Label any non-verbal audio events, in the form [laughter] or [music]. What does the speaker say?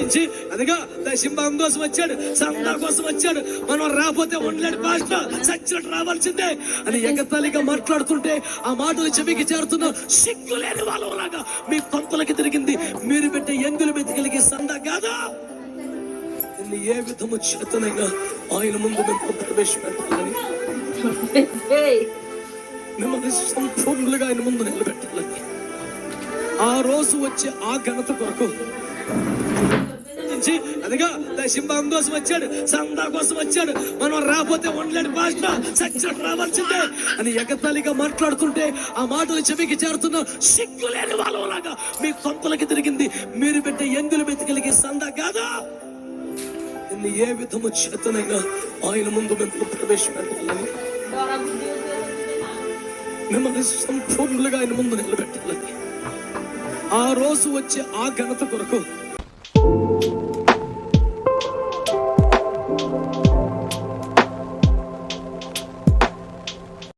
ఇచ్చి అదిగా దశింభం కోసం వచ్చాడు సంతా కోసం వచ్చాడు. మనం రాపోతే ఉండలేడు పాస్టర్. సచ్చినట్టు రావాల్సిందే. అని ఎగతాళిగా మాట్లాడుతుంటే ఆ మాటలు చెవికి చేరుతున్న సిగ్గు లేని వాళ్ళలాగా మీ పంపలకి తిరిగింది. మీరు పెట్టే ఎంగులు మెతికలిగే సందా కాదా? ఏ విధము చేతనగా ఆయన ముందు మేము ప్రవేశపెట్టాలని. [laughs] మిమ్మల్ని సంపూర్ణులుగా ఆయన ముందు నిలబెట్టాలని ఆ రోజు వచ్చే ఆ ఘనత కొరకు అదిగా సింహం కోసం వచ్చాడు సందా కోసం వచ్చాడు. మనం రాకపోతే ఉండలేడు భాష సచ్చినట్టు రావాల్సిందే అని ఎగతాళిగా మాట్లాడుతుంటే ఆ మాటలు చెవికి చేరుతున్న సిగ్గు లేని వాళ్ళలాగా మీ కొంపలకి తిరిగింది. మీరు పెట్టే ఎంగులు మెతికలిగే సందా కాదా? ఏ విధము చేతనైనా ఆయన ముందు మేము ప్రవేశపెట్టాలని మిమ్మల్ని సంపూర్ణులుగా ఆయన ముందు నిలబెట్టాలని. ఆ రోజు వచ్చే ఆ ఘనత కొరకు